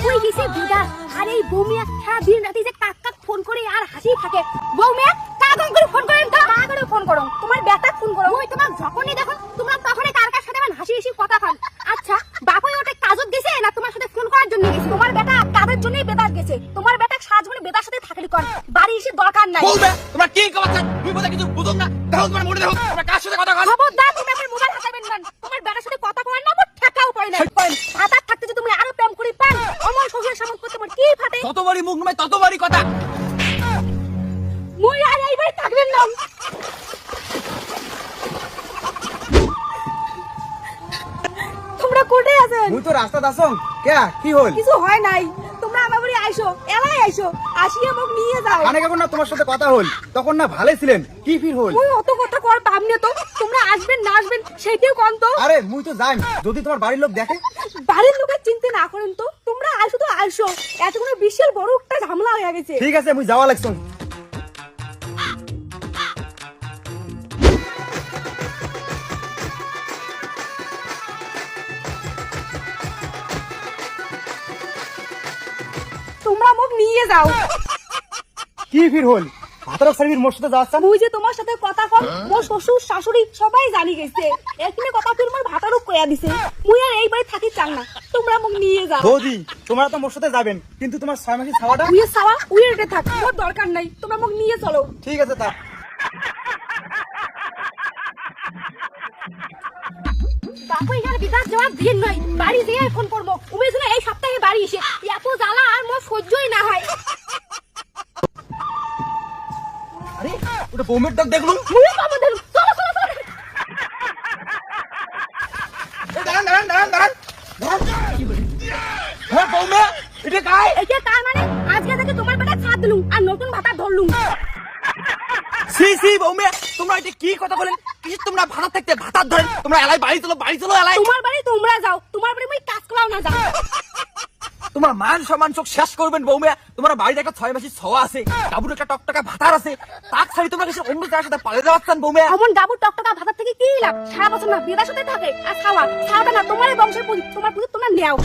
হইছে বিদাস আর এই বৌমিয়া সারা দিন রাতে যে কাক কাক ফোন করে আর হাসি থাকে। বৌমিয়া কাকন করে ফোন করেন তো? করে ফোন করো? তোমার বেটা ফোন করো। ওই তোমার যখনই দেখো তোমরা তখনই কার কার সাথে আমার হাসি হাসি কথা কন আচ্ছা বাপই ওটা কাজত গেছে না তোমার সাথে ফোন করার জন্য গেছে? তোমার বেটা কাজের জন্যই বেদাস গেছে। তোমার বেটা সাজমনে বেদার সাথে থাকলি কর। বাড়ি এসে দরকার নাই। বলবে তোমরা কি কথা তুমি বোধহয় কিছু বুঝো না। দেখো তোমার মনে দেখো। তোমরা কার সাথে কথা বলো খবরদার তুমি আমার মোবাইল হাতাবেন না। তোমার বেটার সাথে কথা কওয়ার না মোর ঠেকাও পড়ে না হাতার থাকতে যদি তুমি আরও প্রেম করি পান অমর শ্বশুরের সামনে করতে তোমার কি ততবারই মুখ নয় ততবারই কথা। মুই আর এই বাড়ি থাকবেন না। তোমরা কোটে আছেন? মুই তো রাস্তা দাসং কে কি হল কিছু হয় নাই। তোমরা আমার বাড়ি আইসো এলাই আইসো আসিয়ে মোক নিয়ে যাও। কখন না তোমার সাথে কথা হল তখন না ভালোই ছিলেন। কি ফির হল মুই অত কথা কর পাবনি তো। তোমরা আসবেন না আসবেন সেইটাও কন তো। আরে মুই তো যাই যদি তোমার বাড়ির লোক দেখে। বাড়ির লোকের চিন্তা না করেন তো। তোমরা আইসো এত কোনো বিশাল বড় একটা ঝামেলা হয়ে গেছে। ঠিক আছে মুই যাওয়া লাগছ। তোমরা মোক নিয়ে যাও। কি ফির হল? ভাতরক সার্ভিস মোর সাথে যাচ্ছেন মুই যে তোমার সাথে কথা কম মোর শ্বশুর শাশুড়ি সবাই জানি গেছে। এখানে কথা তুই মোর ভাতারও কয়া দিছে। মুই আর এই বাড়ি থাকি চাং না। তোমরা মোক নিয়ে যাও। বৌদি তোমরা তো মোর সাথে যাবেন কিন্তু তোমার ছয় মাসি ছাওয়াটা? উইয়ে সাওয়া উইয়ে থাক মোর দরকার নাই তোমরা মোক নিয়ে চলো। ঠিক আছে তা। বাপু এখানে বিকাশ যাওয়ার দিন নয় বাড়ি যেয়ে ফোন করব। উমেশ এই সপ্তাহে বাড়ি এসে এত জ্বালা আর মোর সহ্যই না হয়। আরে ওটা বোমের ডাক দেখলুম। মুই চলো চলো চলো। দাঁড়ান দাঁড়ান দাঁড়ান দাঁড়ান। এটা কাই এটা তার মানে? আজকে থেকে তোমার বেটা ছাড় দিলুম আর নতুন ভাতা ধরলুম। সি সি বৌমা তোমরা এটা কি কথা বলেন? কিছু তোমরা ভাড়া থাকতে ভাতার ধরেন? তোমরা এলাই বাড়ি চলো বাড়ি চলো এলাই। তোমার বাড়ি তোমরা যাও তোমার বাড়ি মুই কাজ করাও না যাও। তোমার মান সম্মান সব শেষ করবেন বৌমা। তোমার বাড়িতে একটা ছয় মাসি ছওয়া আছে কাবুর একটা টকটকা ভাতার আছে। তাক ছাড়ি তোমরা কিছু অন্য যার সাথে পালে যাওয়াচ্ছেন বৌমা? অমন ডাবুর টকটকা ভাতার থেকে কি লাভ? সারা বছর না বেদার সাথে থাকে। আর খাওয়া খাওয়াটা না তোমার বংশের পুঁজি তোমার পুঁজি তোমরা নেও।